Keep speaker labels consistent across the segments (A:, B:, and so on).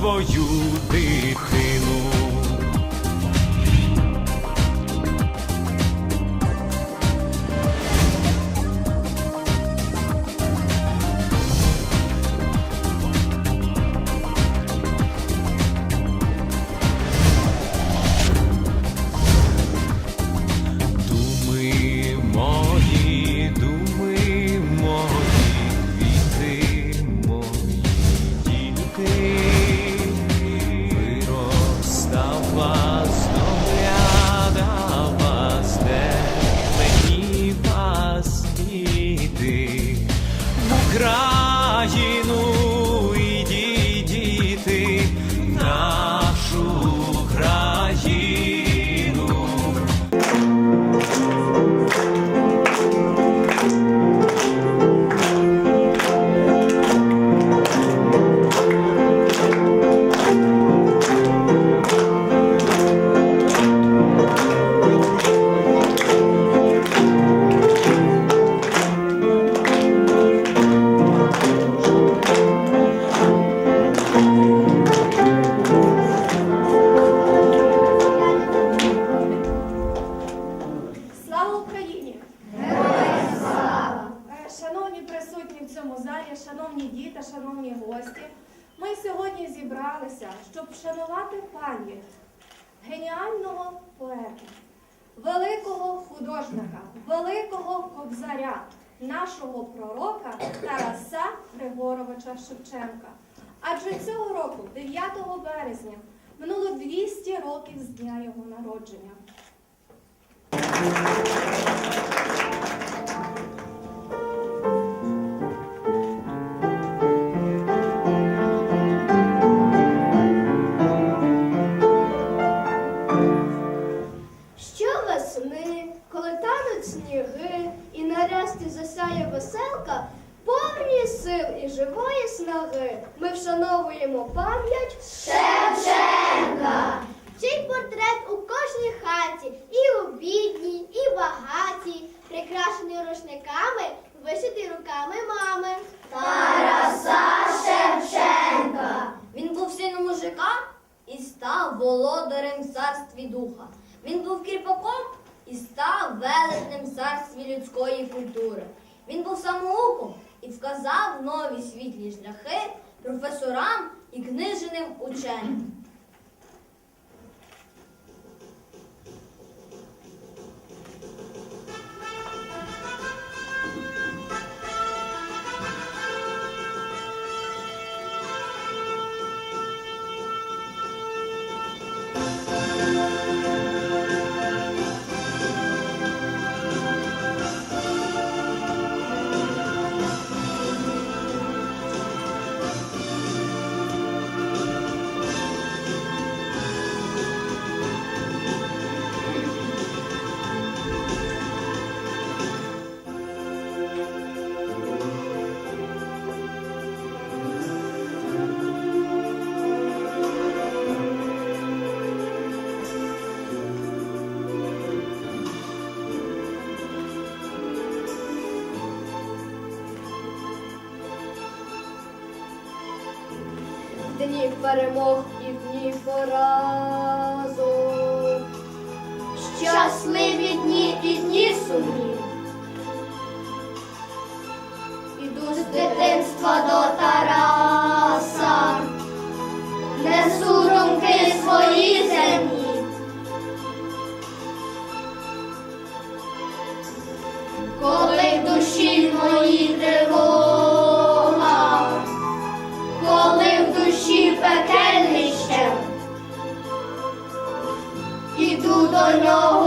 A: свою дитину.
B: Григоровича Шевченка. Адже цього року, 9 березня, минуло 200 років з дня його народження.
C: Вшановуємо пам'ять Шевченка. Чий портрет у кожній хаті, і у бідній, і багатій, прикрашений рушниками, вишитий руками мами. Тараса Шевченка.
D: Він був сином мужика і став володарем в царстві духа. Він був кріпаком і став велетнем в царстві людської культури. Він був самоуком і вказав нові світлі шляхи професорам і книженим ученим.
C: Перемог і дні поразок. Щасливі дні і дні сумні. Іду з дитинства іду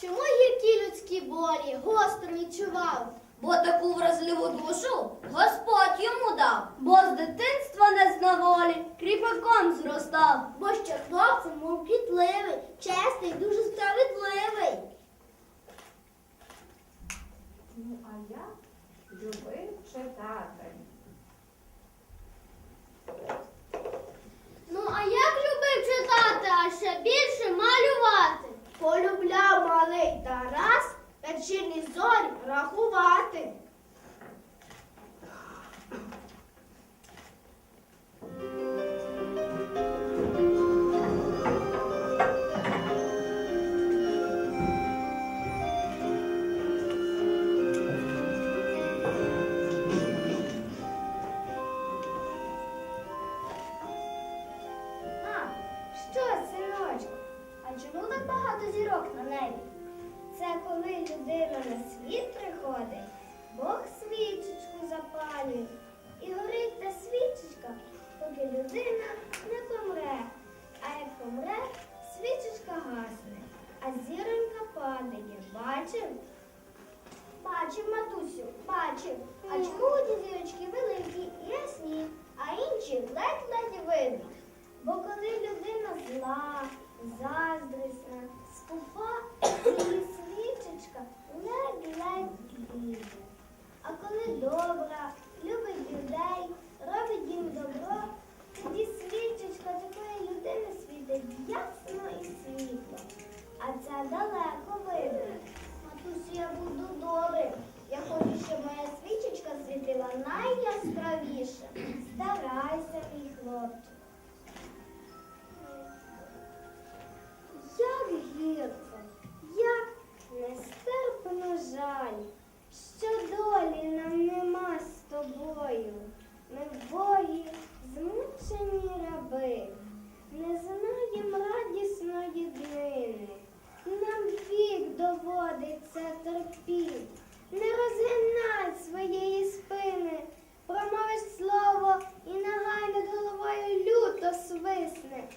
C: Чому гіркі людські болі гостро відчував?
D: Бо таку вразливу душу Господь йому дав, бо з дитинства не з наволі кріпаком зростав,
C: бо ще хлопцем був квітливий, чесний, дуже справедливий.
B: Ну, а я любив читати.
C: Ну, а як любив читати, а ще більше малювати? полюбляв малий Тарас, вечірні зорі рахувати. зла, заздрісна, скупа її свічечка ледь-ледь. А коли добра, весне.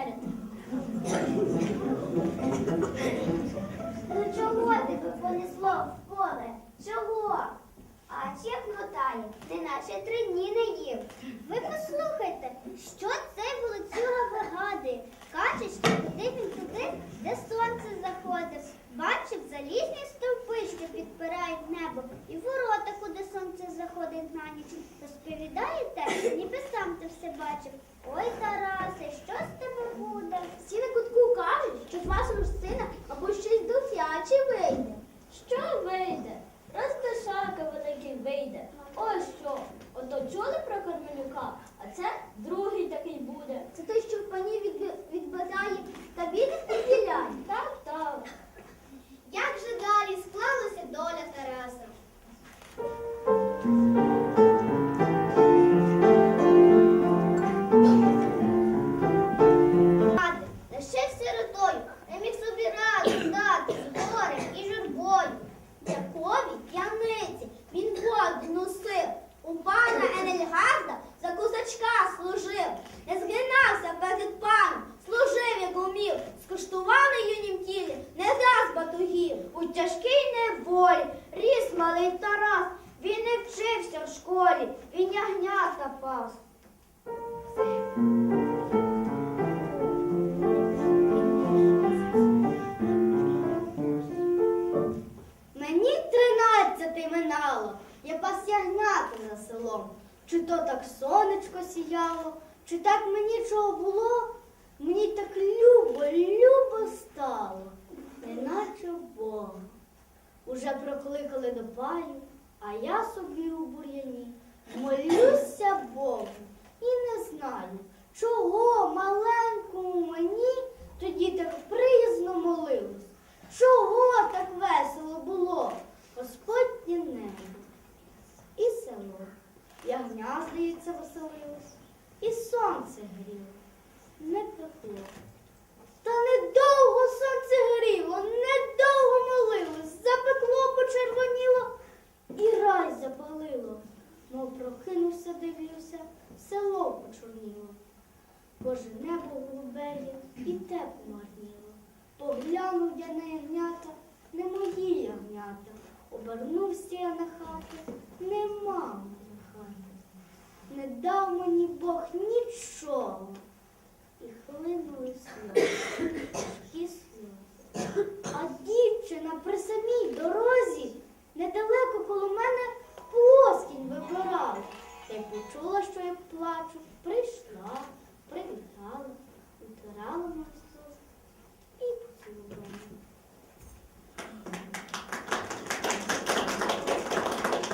C: Сідай.
D: Ну
C: чого тебе понесло в поле? Чого? А чекнотає, ти наче три дні не їв. Ви послухайте, що цей волоцюга вигадує. Каже, що ходив він туди, де сонце заходить. Бачив залізні стовпи, що підпирають небо, і ворота, куди сонце заходить на ніч. Розповідає те, ніби сам ти все бачив. Ой, Тарасе, що з тебе буде?
D: Всі на кутку кажуть, що з вашого сина або щось дофяче вийде. Що вийде? Розбишака великий вийде. Ось що. Ото чули про Кармелюка, а це другий такий буде.
C: Це той, що в пані відбирає та білих Мов прокинувся, дивлюся, село почорніло. Боже, небо голубеє і те помарніло. Поглянув я на ягнята, не мої ягнята. Обернувся я на хату, нема моєї хати. Не дав мені Бог нічого. І хлинули сльози, і сльози. А дівчина при самій дорозі недалеко коло мене плоскінь вибирала. Та й почула, що я плачу, прийшла, привітала, утирала мою сльози і поцілувала.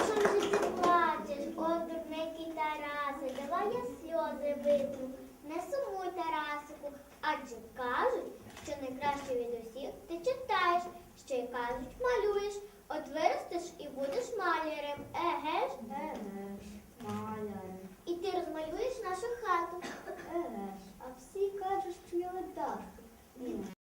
C: Чому ж ти плачеш, о, дурненький Тарасе, давай я сльози витру. Не сумуй, Тарасику, адже кажуть, що найкраще від усіх ти читаєш, ще й кажуть, малюєш. От виростеш і будеш малярем. Еге ж? Еге ж, малярем. І ти розмалюєш нашу хату. Еге ж. А всі кажуть, що я ледачка.